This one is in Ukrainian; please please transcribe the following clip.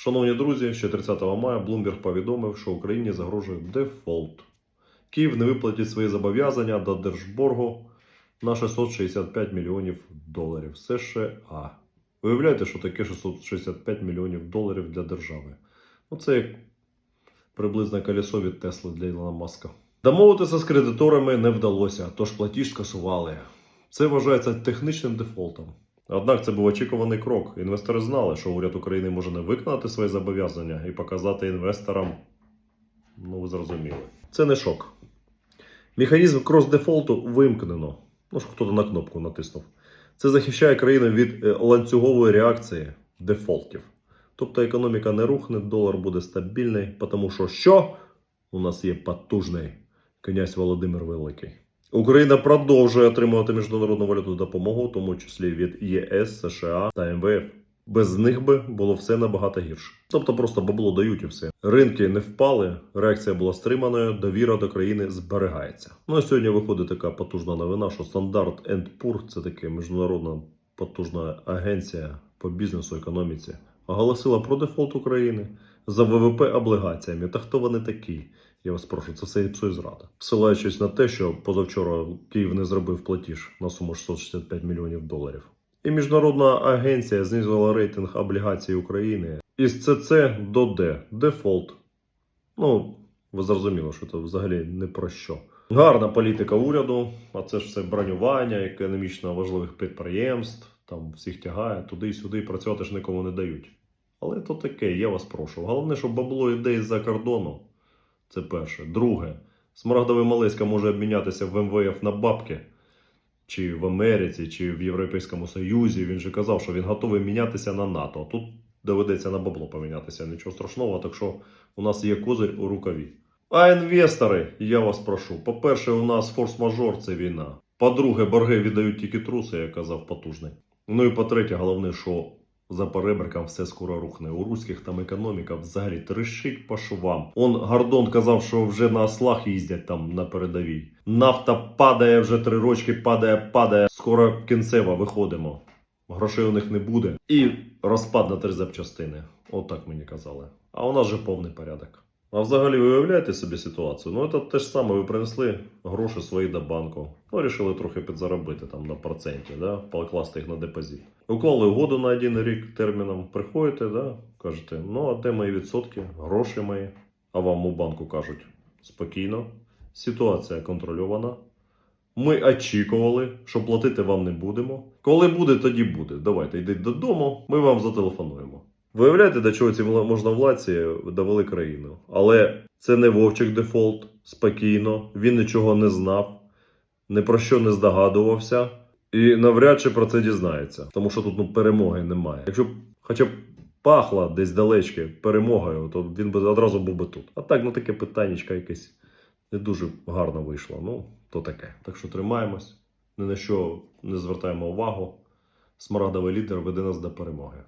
Шановні друзі, ще 30 мая Bloomberg повідомив, що Україні загрожує дефолт. Київ не виплатить свої зобов'язання до Держборгу на 665 мільйонів доларів США. Уявляєте, що таке 665 мільйонів доларів для держави? Ну, це як приблизно колесо від Тесли для Ілона Маска. Домовитися з кредиторами не вдалося, тож платіж скасували. Це вважається технічним дефолтом. Однак це був очікуваний крок. Інвестори знали, що уряд України може не виконати свої зобов'язання і показати інвесторам. Ну, ви зрозуміли. Це не шок. Механізм крос-дефолту вимкнено. Ну, що хто-то на кнопку натиснув. Це захищає країну від е, ланцюгової реакції дефолтів. Тобто економіка не рухне, долар буде стабільний, тому що що? У нас є потужний князь Володимир Великий. Україна продовжує отримувати міжнародну валютну допомогу, в тому числі від ЄС, США та МВФ. Без них би було все набагато гірше. Тобто просто бабло дають і все. Ринки не впали, реакція була стриманою, довіра до країни зберігається. Ну і сьогодні виходить така потужна новина, що стандарт Poor – це таке міжнародна потужна агенція по бізнесу, економіці, оголосила про дефолт України за ВВП облігаціями. Та хто вони такі? Я вас прошу, це все і зрада. Посилаючись на те, що позавчора Київ не зробив платіж на суму 665 мільйонів доларів. І міжнародна агенція знизила рейтинг облігацій України із ЦЦ до Д. Дефолт. Ну, ви зрозуміли, що це взагалі не про що. Гарна політика уряду, а це ж все бронювання економічно важливих підприємств, там всіх тягає туди сюди, працювати ж нікому не дають. Але то таке, я вас прошу. Головне, щоб бабло йде із-за кордону. Це перше. Друге, Смарагдовий Малеська може обмінятися в МВФ на бабки, чи в Америці, чи в Європейському Союзі. Він же казав, що він готовий мінятися на НАТО. Тут доведеться на бабло помінятися. Нічого страшного, так що у нас є козир у рукаві. А інвестори, я вас прошу. По-перше, у нас форс-мажор це війна. По-друге, борги віддають тільки труси, як казав потужний. Ну і по-третє, головне, що за перебриком все скоро рухне. У руських там економіка взагалі трещить по швам. Он Гордон казав, що вже на ослах їздять там на передовій. Нафта падає вже три рочки, падає, падає. Скоро кінцева виходимо. Грошей у них не буде. І розпад на три запчастини. Отак мені казали. А у нас же повний порядок. А взагалі ви уявляєте собі ситуацію? Ну, це те ж саме, ви принесли гроші свої до банку. Ну, рішили трохи підзаробити там на проценті, да? покласти їх на депозит. Уклали угоду на один рік терміном, приходите, да? кажете, ну а де мої відсотки, гроші мої. А вам у банку кажуть спокійно, ситуація контрольована. Ми очікували, що платити вам не будемо. Коли буде, тоді буде. Давайте йдіть додому, ми вам зателефонуємо. Виявляєте, до чого ці вла- можновладці довели країну. Але це не вовчик дефолт, спокійно, він нічого не знав, ні про що не здогадувався, і навряд чи про це дізнається, тому що тут ну, перемоги немає. Якщо б хоча б пахла десь далечки перемогою, то він би одразу був би тут. А так, ну таке питаннячко якесь не дуже гарно вийшло. Ну, то таке. Так що тримаємось, ні на що не звертаємо увагу. Смарагдовий лідер веде нас до перемоги.